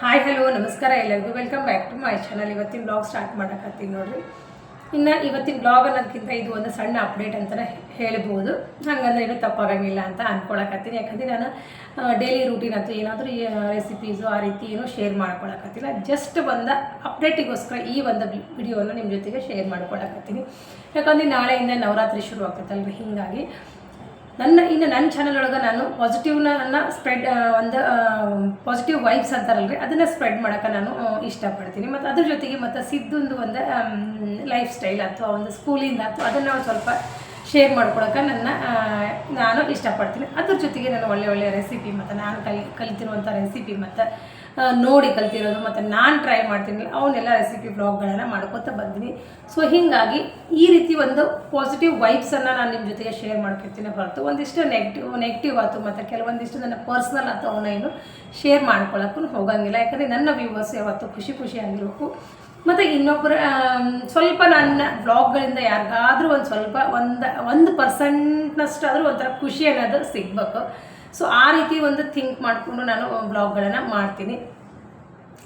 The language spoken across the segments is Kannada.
ಹಾಯ್ ಹಲೋ ನಮಸ್ಕಾರ ಎಲ್ಲರಿಗೂ. Welcome back to my channel ಇವತ್ತಿನ ಬ್ಲಾಗ್ ಸ್ಟಾರ್ಟ್ ಮಾಡಕತ್ತೀನಿ ನೋಡ್ರಿ. ಇನ್ನು ಇವತ್ತಿನ ಬ್ಲಾಗ್ ಅನ್ನೋದಕ್ಕಿಂತ ಇದು ಒಂದು ಸಣ್ಣ ಅಪ್ಡೇಟ್ ಅಂತಲೇ ಹೇಳ್ಬೋದು. ಹಂಗಂದ್ರೆ ಏನು ತಪ್ಪಾಗಂಗಿಲ್ಲ ಅಂತ ಅಂದ್ಕೊಳಕತ್ತೀನಿ ಯಾಕಂದರೆ ನಾನು ಡೈಲಿ ರೂಟೀನ್ ಅಥವಾ ಏನಾದರೂ ರೆಸಿಪೀಸು ಆ ರೀತಿ ಏನೂ ಶೇರ್ ಮಾಡ್ಕೊಳಕತ್ತಿಲ್ಲ. ಜಸ್ಟ್ ಒಂದು ಅಪ್ಡೇಟಿಗೋಸ್ಕರ ಈ ಒಂದು ವಿಡಿಯೋನ ನಿಮ್ಮ ಜೊತೆಗೆ ಶೇರ್ ಮಾಡ್ಕೊಳಕತ್ತೀನಿ. ಯಾಕಂದ್ರೆ ನಾಳೆಯಿಂದ ನವರಾತ್ರಿ ಶುರು ಆಗ್ತೈತಲ್ರಿ ಹೀಗಾಗಿ ನನ್ನ ಇನ್ನು ನನ್ನ ಚಾನಲ್ ಒಳಗೆ ನಾನು ಪಾಸಿಟಿವ್ನ ಸ್ಪ್ರೆಡ್ ಒಂದು ಪಾಸಿಟಿವ್ ವೈಬ್ಸ್ ಅಂತಾರಲ್ರಿ, ಅದನ್ನು ಸ್ಪ್ರೆಡ್ ಮಾಡೋಕೆ ನಾನು ಇಷ್ಟಪಡ್ತೀನಿ. ಮತ್ತು ಅದ್ರ ಜೊತೆಗೆ ಮತ್ತು ಸಿದ್ದೊಂದು ಒಂದು ಲೈಫ್ ಸ್ಟೈಲ್ ಅಥವಾ ಒಂದು ಸ್ಕೂಲಿಂದ ಅಥವಾ ಅದನ್ನು ಸ್ವಲ್ಪ ಶೇರ್ ಮಾಡ್ಕೊಳಕ್ಕೆ ನನ್ನ ನಾನು ಇಷ್ಟಪಡ್ತೀನಿ. ಅದ್ರ ಜೊತೆಗೆ ನಾನು ಒಳ್ಳೆ ಒಳ್ಳೆಯ ರೆಸಿಪಿ ಮತ್ತು ನಾನು ಕಲಿ ಕಲಿತಿರುವಂಥ ರೆಸಿಪಿ ಮತ್ತು ನೋಡಿ ಕಲ್ತಿರೋದು ಮತ್ತು ನಾನು ಟ್ರೈ ಮಾಡ್ತೀನಿ ಅವನ್ನೆಲ್ಲ ರೆಸಿಪಿ ಬ್ಲಾಗ್ಗಳನ್ನು ಮಾಡ್ಕೊತ ಬಂದಿನಿ. ಸೊ ಹೀಗಾಗಿ ಈ ರೀತಿ ಒಂದು ಪಾಸಿಟಿವ್ ವೈಬ್ಸನ್ನು ನಾನು ನಿಮ್ಮ ಜೊತೆಗೆ ಶೇರ್ ಮಾಡ್ಕೊಳ್ತೀನಿ ಹೊರತು. ಒಂದಿಷ್ಟು ನೆಗೆಟಿವ್ ನೆಗೆಟಿವ್ ಆಯಿತು ಮತ್ತು ಕೆಲವೊಂದಿಷ್ಟು ನನ್ನ ಪರ್ಸ್ನಲ್ ಆಯ್ತು, ಅವನ್ನ ಏನು ಶೇರ್ ಮಾಡ್ಕೊಳ್ಳೋಕ್ಕೂ ಹೋಗಂಗಿಲ್ಲ. ಯಾಕಂದರೆ ನನ್ನ ವ್ಯೂವರ್ಸ್ ಯಾವತ್ತು ಖುಷಿ ಖುಷಿಯಾಗಿರಬೇಕು ಮತ್ತು ಇನ್ನೊಬ್ಬರ ಸ್ವಲ್ಪ ನನ್ನ ಬ್ಲಾಗ್ಗಳಿಂದ ಯಾರಿಗಾದ್ರೂ ಒಂದು ಸ್ವಲ್ಪ, ಒಂದು ಒಂದು ಪರ್ಸೆಂಟ್ನಷ್ಟಾದರೂ ಒಂಥರ ಖುಷಿ ಅನ್ನೋದು ಸಿಗ್ಬೇಕು. ಸೊ ಆ ರೀತಿ ಒಂದು ಥಿಂಕ್ ಮಾಡಿಕೊಂಡು ನಾನು ಬ್ಲಾಗ್ಗಳನ್ನು ಮಾಡ್ತೀನಿ.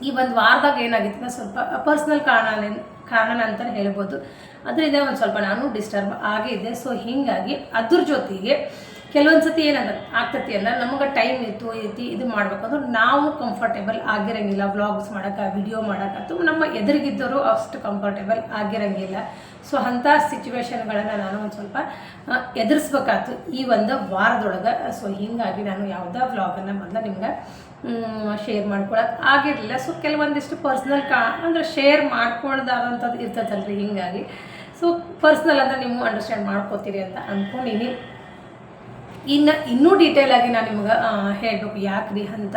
ಈ ಒಂದು ವಾರದಾಗ ಏನಾಗಿತ್ತು ನಾನು ಸ್ವಲ್ಪ ಪರ್ಸ್ನಲ್ ಕಾರಣ ಕಾರಣ ಅಂತಲೇ ಹೇಳ್ಬೋದು. ಅದರಿಂದ ಒಂದು ಸ್ವಲ್ಪ ನಾನು ಡಿಸ್ಟರ್ಬ್ ಆಗಿದ್ದೆ ಸೊ ಹೀಗಾಗಿ ಅದ್ರ ಜೊತೆಗೆ ಕೆಲವೊಂದು ಸತಿ ಆಗ್ತತಿ ಅಂದ್ರೆ ನಮಗೆ ಟೈಮ್ ಇತ್ತು ಐತಿ ಇದು ಮಾಡ್ಬೇಕಂದ್ರೆ ನಾವು ಕಂಫರ್ಟೇಬಲ್ ಆಗಿರಂಗಿಲ್ಲ. ವ್ಲಾಗ್ಸ್ ಮಾಡೋಕೆ ವಿಡಿಯೋ ಮಾಡೋಕೆ. ಅಥವಾ ನಮ್ಮ ಎದುರಿಗಿದ್ದವರು ಅಷ್ಟು ಕಂಫರ್ಟೇಬಲ್ ಆಗಿರಂಗಿಲ್ಲ. ಸೊ ಅಂಥ ಸಿಚುವೇಶನ್ಗಳನ್ನು ನಾನು ಒಂದು ಸ್ವಲ್ಪ ಎದುರಿಸ್ಬೇಕಾಯ್ತು ಈ ಒಂದು ವಾರದೊಳಗೆ. ಸೊ ಹೀಗಾಗಿ ನಾನು ಯಾವುದೇ ವ್ಲಾಗನ್ನು ಮೊದಲು ನಿಮ್ಗೆ ಶೇರ್ ಮಾಡ್ಕೊಳಕ್ಕೆ ಆಗಿರಲಿಲ್ಲ. ಸೊ ಕೆಲವೊಂದಿಷ್ಟು ಪರ್ಸ್ನಲ್ ಕಾ ಅಂದರೆ ಶೇರ್ ಮಾಡ್ಕೊಳ್ದಾರಂಥದ್ದು ಇರ್ತೈತಲ್ರಿ ಹೀಗಾಗಿ. ಸೊ ಪರ್ಸ್ನಲ್ ಅಂದರೆ ನೀವು ಅಂಡರ್ಸ್ಟ್ಯಾಂಡ್ ಮಾಡ್ಕೋತೀರಿ ಅಂತ ಅಂದ್ಕೊಂಡಿನಿ ಇನ್ನು ಇನ್ನೂ ಡೀಟೇಲ್ ಆಗಿ ನಾನು ನಿಮ್ಗೆ ಹೇಳಬೇಕು. ಯಾಕೆ ರೀ ಅಂತ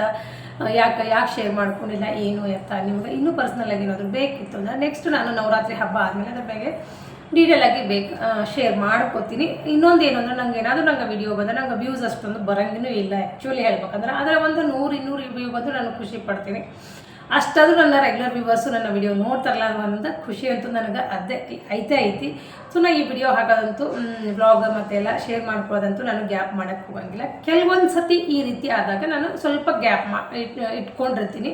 ಯಾಕೆ ಯಾಕೆ ಶೇರ್ ಮಾಡ್ಕೊಂಡಿಲ್ಲ, ಏನು ಎತ್ತ ನಿಮ್ಗೆ ಇನ್ನೂ ಪರ್ಸ್ನಲ್ ಆಗಿ ಏನಾದರೂ ಬೇಕಿತ್ತು ಅಂದರೆ ನೆಕ್ಸ್ಟ್ ನಾನು ನವರಾತ್ರಿ ಹಬ್ಬ ಆದಮೇಲೆ ಅದ್ರ ಬಗ್ಗೆ ಡೀಟೇಲ್ ಆಗಿ ಬೇಕು ಶೇರ್ ಮಾಡ್ಕೋತೀನಿ. ಇನ್ನೊಂದು ಏನು ಅಂದ್ರೆ ನಂಗೆ ಏನಾದರೂ ನಂಗೆ ವಿಡಿಯೋ ಬಂದರೆ ನಂಗೆ ವ್ಯೂಸ್ ಅಷ್ಟೊಂದು ಬರಂಗಿನೂ ಇಲ್ಲ ಆ್ಯಕ್ಚುಲಿ ಹೇಳ್ಬೇಕಂದ್ರೆ. ಆದರೆ ಒಂದು ನೂರು, ಇನ್ನೂರು ವ್ಯೂ ಬಂದು ನಾನು ಖುಷಿ ಪಡ್ತೀನಿ. ಅಷ್ಟಾದರೂ ನನ್ನ ರೆಗ್ಯುಲರ್ ವ್ಯೂವರ್ಸು ನನ್ನ ವಿಡಿಯೋ ನೋಡ್ತಾರಲ್ಲ ಅನ್ನೋ ಖುಷಿ ಅಂತೂ ನನಗೆ ಅದೇ ಐತೆ ಐತಿ. ಸೊ ನಾ ಈ ವಿಡಿಯೋ ಹಾಕೋದಂತೂ ಬ್ಲಾಗ್ ಮತ್ತೆಲ್ಲ ಶೇರ್ ಮಾಡ್ಕೊಳ್ಳೋದಂತೂ ನಾನು ಗ್ಯಾಪ್ ಮಾಡೋಕ್ಕೆ ಹೋಗಂಗಿಲ್ಲ. ಕೆಲವೊಂದು ಸತಿ ಈ ರೀತಿ ಆದಾಗ ನಾನು ಸ್ವಲ್ಪ ಗ್ಯಾಪ್ ಮಾ ಇಟ್ ಇಟ್ಕೊಂಡಿರ್ತೀನಿ.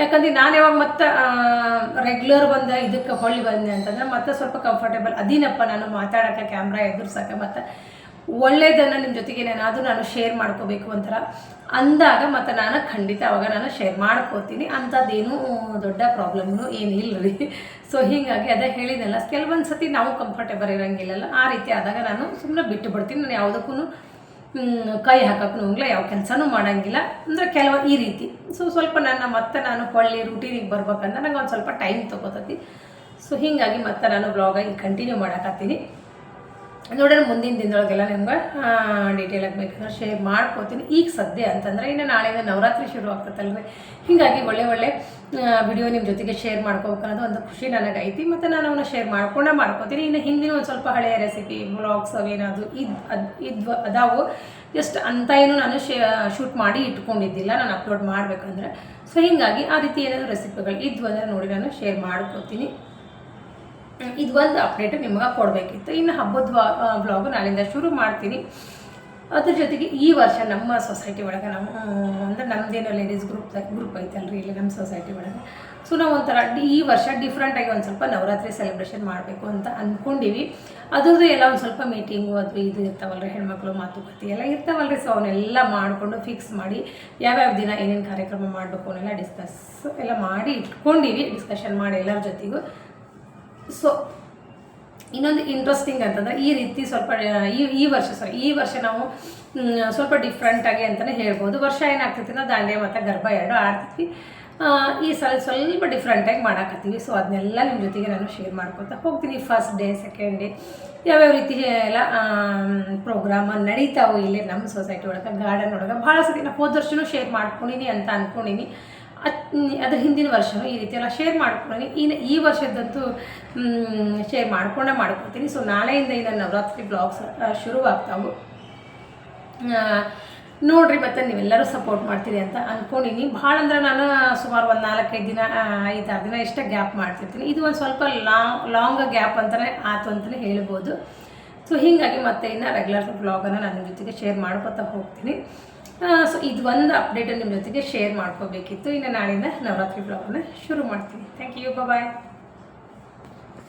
ಯಾಕಂದ್ರೆ ನಾನು ಯಾವಾಗ ಮತ್ತೆ ರೆಗ್ಯುಲರ್ ಬಂದ ಇದಕ್ಕೆ ಹೊಳ್ಳಿ ಬಂದೆ ಅಂತಂದ್ರೆ ಮತ್ತೆ ಸ್ವಲ್ಪ ಕಂಫರ್ಟೇಬಲ್ ಅದೀನಪ್ಪ ನಾನು ಮಾತಾಡೋಕ್ಕೆ ಕ್ಯಾಮ್ರಾ ಎದುರ್ಸೋಕೆ ಮತ್ತು ಒಳ್ಳೇದನ್ನು ನಿಮ್ಮ ಜೊತೆಗೆ ಏನಾದರೂ ನಾನು ಶೇರ್ ಮಾಡ್ಕೋಬೇಕು ಅಂತಾರ ಅಂದಾಗ ಮತ್ತು ನಾನು ಖಂಡಿತ ಅವಾಗ ನಾನು ಶೇರ್ ಮಾಡ್ಕೋತೀನಿ. ಅಂಥದ್ದೇನೂ ದೊಡ್ಡ ಪ್ರಾಬ್ಲಮ್ನು ಇಲ್ಲ ರೀ. ಸೊ ಹೀಗಾಗಿ ಅದೇ ಹೇಳಿದೆಲ್ಲ ಕೆಲವೊಂದು ಸತಿ ನಾವು ಕಂಫರ್ಟೇಬಲ್ ಇರೋಂಗಿಲ್ಲಲ್ಲ, ಆ ರೀತಿ ಆದಾಗ ನಾನು ಸುಮ್ಮನೆ ಬಿಟ್ಟು ಬಿಡ್ತೀನಿ. ನಾನು ಯಾವುದಕ್ಕೂ ಕೈ ಹಾಕಕ್ಕೂ ಹೋಗಲ್ಲ ಯಾವ ಕೆಲಸನೂ ಮಾಡೋಂಗಿಲ್ಲ. ಅಂದರೆ ಕೆಲವು ಈ ರೀತಿ. ಸೊ ಸ್ವಲ್ಪ ನನ್ನ ಮತ್ತೆ ನಾನು ಹೊಳ್ಳಿ ರುಟೀನಿಗೆ ಬರ್ಬೇಕಂದ್ರೆ ನಂಗೆ ಒಂದು ಸ್ವಲ್ಪ ಟೈಮ್ ತೊಗೋತತಿ. ಸೊ ಹೀಗಾಗಿ ಮತ್ತೆ ನಾನು ಬ್ಲಾಗಾಗಿ ಕಂಟಿನ್ಯೂ ಮಾಡಕತ್ತೀನಿ. ನೋಡೋಣ ಮುಂದಿನ ದಿನದೊಳಗೆಲ್ಲ ನಿಮ್ಗೆ ಆಗಿ ಬೇಕಂದ್ರೆ ಶೇರ್ ಮಾಡ್ಕೋತೀನಿ. ಈಗ ಸದ್ಯ ಅಂತಂದರೆ ಇನ್ನು ನಾಳೆಯಿಂದ ನವರಾತ್ರಿ ಶುರು ಆಗ್ತೈತಲ್ರಿ ಹೀಗಾಗಿ ಒಳ್ಳೆ ಒಳ್ಳೆ ವಿಡಿಯೋ ನಿಮ್ಮ ಜೊತೆಗೆ ಶೇರ್ ಮಾಡ್ಕೋಬೇಕು ಅನ್ನೋದು ಒಂದು ಖುಷಿ ನನಗೈತಿ ಮತ್ತು ನಾನು ಅವನ್ನ ಶೇರ್ ಮಾಡ್ಕೊಂಡೇ ಮಾಡ್ಕೋತೀನಿ. ಇನ್ನು ಹಿಂದಿನ ಒಂದು ಸ್ವಲ್ಪ ಹಳೆಯ ರೆಸಿಪಿ ಬ್ಲಾಗ್ಸ್ ಅವೇನಾದರೂ ಇದು, ಅದು, ಇದ್ವು, ಅದಾವು. ಜಸ್ಟ್ ಅಂತ ಏನು ನಾನು ಶೇ ಶೂಟ್ ಮಾಡಿ ಇಟ್ಕೊಂಡಿದ್ದಿಲ್ಲ. ನಾನು ಅಪ್ಲೋಡ್ ಮಾಡಬೇಕಂದ್ರೆ. ಸೊ ಹೀಗಾಗಿ ಆ ರೀತಿ ಏನಾದರೂ ರೆಸಿಪಿಗಳು ಇದ್ವು ಅಂದರೆ ನೋಡಿ ನಾನು ಶೇರ್ ಮಾಡ್ಕೋತೀನಿ. ಇದು ಒಂದು ಅಪ್ಡೇಟ್ ನಿಮಗೆ ಕೊಡಬೇಕಿತ್ತು. ಇನ್ನು ಹಬ್ಬದ ಬ್ಲಾಗು ನಾಳಿಂದ ಶುರು ಮಾಡ್ತೀನಿ. ಅದ್ರ ಜೊತೆಗೆ ಈ ವರ್ಷ ನಮ್ಮ ಸೊಸೈಟಿ ಒಳಗೆ ನಮ್ಮ ಅಂದರೆ ನಮ್ಮದೇನೋ ಲೇಡೀಸ್ ಗ್ರೂಪ್ ಗ್ರೂಪ್ ಐತಲ್ರಿ ಇಲ್ಲಿ ನಮ್ಮ ಸೊಸೈಟಿ ಒಳಗೆ. ಸೊ ನಾವು ಒಂಥರ ಈ ವರ್ಷ ಡಿಫ್ರೆಂಟಾಗಿ ಒಂದು ಸ್ವಲ್ಪ ನವರಾತ್ರಿ ಸೆಲೆಬ್ರೇಷನ್ ಮಾಡಬೇಕು ಅಂತ ಅಂದ್ಕೊಂಡಿವಿ ಅದ್ರದ್ದು ಎಲ್ಲ ಒಂದು ಸ್ವಲ್ಪ ಮೀಟಿಂಗು ಅದು ಇದು ಇರ್ತಾವಲ್ರಿ, ಹೆಣ್ಮಕ್ಳು ಮಾತುಕತೆ ಎಲ್ಲ ಇರ್ತಾವಲ್ರಿ. ಸೊ ಅವನ್ನೆಲ್ಲ ಮಾಡಿಕೊಂಡು ಫಿಕ್ಸ್ ಮಾಡಿ ಯಾವ್ಯಾವ ದಿನ ಏನೇನು ಕಾರ್ಯಕ್ರಮ ಮಾಡಬೇಕು ಅನ್ನೆಲ್ಲ ಡಿಸ್ಕಸ್ ಎಲ್ಲ ಮಾಡಿ ಇಟ್ಕೊಂಡಿವಿ ಡಿಸ್ಕಷನ್ ಮಾಡಿ ಎಲ್ಲರ ಜೊತೆಗೂ. ಸೊ ಇನ್ನೊಂದು ಇಂಟ್ರೆಸ್ಟಿಂಗ್ ಅಂತಂದರೆ ಈ ರೀತಿ ಸ್ವಲ್ಪ ಈ ಈ ವರ್ಷ ಸಾರಿ ಈ ವರ್ಷ ನಾವು ಸ್ವಲ್ಪ ಡಿಫ್ರೆಂಟಾಗಿ ಅಂತಲೇ ಹೇಳ್ಬೋದು. ವರ್ಷ ಏನಾಗ್ತೈತಿ ಅಂದ್ರೆ ದಾಂಡೆ ಮತ್ತು ಗರ್ಭ ಎರಡು ಆಡ್ತೀವಿ ಈ ಸಲ ಸ್ವಲ್ಪ ಡಿಫ್ರೆಂಟಾಗಿ ಮಾಡಾಕತ್ತೀವಿ. ಸೊ ಅದನ್ನೆಲ್ಲ ನಿಮ್ಮ ಜೊತೆಗೆ ನಾನು ಶೇರ್ ಮಾಡ್ಕೊತಾ ಹೋಗ್ತೀನಿ. ಫಸ್ಟ್ ಡೇ ಸೆಕೆಂಡ್ ಡೇ ಯಾವ್ಯಾವ ರೀತಿ ಎಲ್ಲ ಪ್ರೋಗ್ರಾಮ್ ನಡೀತಾವು ಇಲ್ಲಿ ನಮ್ಮ ಸೊಸೈಟಿ ಒಳಗೆ ಗಾರ್ಡನ್ ಒಳಗೆ, ಭಾಳ ಸತಿ ನಾನು ಹೋದ ವರ್ಷನೂ ಶೇರ್ ಮಾಡ್ಕೊಂಡಿನಿ ಅಂತ ಅಂದ್ಕೊಂಡಿನಿ ಅದ್- ಅದ್ರ ಹಿಂದಿನ ವರ್ಷವೂ ಈ ರೀತಿ ಎಲ್ಲ ಶೇರ್ ಮಾಡ್ಕೊಂಡು ಇನ್ನು ಈ ವರ್ಷದ್ದಂತೂ ಶೇರ್ ಮಾಡ್ಕೊಂಡೇ ಮಾಡ್ಕೊಳ್ತೀನಿ. ಸೊ ನಾಳೆಯಿಂದ ಇನ್ನು ನವರಾತ್ರಿ ಬ್ಲಾಗ್ಸ್ ಶುರುವಾಗ್ತಾವು. ನೋಡಿರಿ ಮತ್ತೆ ನೀವೆಲ್ಲರೂ ಸಪೋರ್ಟ್ ಮಾಡ್ತೀರಿ ಅಂತ ಅಂದ್ಕೊಂಡಿನಿ ಭಾಳ ಅಂದ್ರೆ ನಾನು ಸುಮಾರು ಒಂದು ನಾಲ್ಕೈದು ದಿನ ಐದಾರು ದಿನ ಇಷ್ಟ ಗ್ಯಾಪ್ ಮಾಡ್ತಿರ್ತೀನಿ. ಇದು ಒಂದು ಸ್ವಲ್ಪ ಲಾಂಗ್ ಲಾಂಗ್ ಗ್ಯಾಪ್ ಅಂತಲೇ ಆಯ್ತು ಅಂತಲೇ ಹೇಳ್ಬೋದು. ಸೊ ಹೀಗಾಗಿ ಮತ್ತೆ ಇನ್ನು ರೆಗ್ಯುಲರ್ ಬ್ಲಾಗನ್ನು ನನ್ನ ಜೊತೆಗೆ ಶೇರ್ ಮಾಡ್ಕೊತಾ ಹೋಗ್ತೀನಿ. ಸೊ ಇದು ಒಂದು ಅಪ್ಡೇಟನ್ನು ನಿಮ್ಮ ಜೊತೆಗೆ ಶೇರ್ ಮಾಡ್ಕೋಬೇಕಿತ್ತು. ಇನ್ನು ನಾಳಿಂದ ನವರಾತ್ರಿ ಬ್ಲಾಗನ್ನು ಶುರು ಮಾಡ್ತೀನಿ. Thank you bye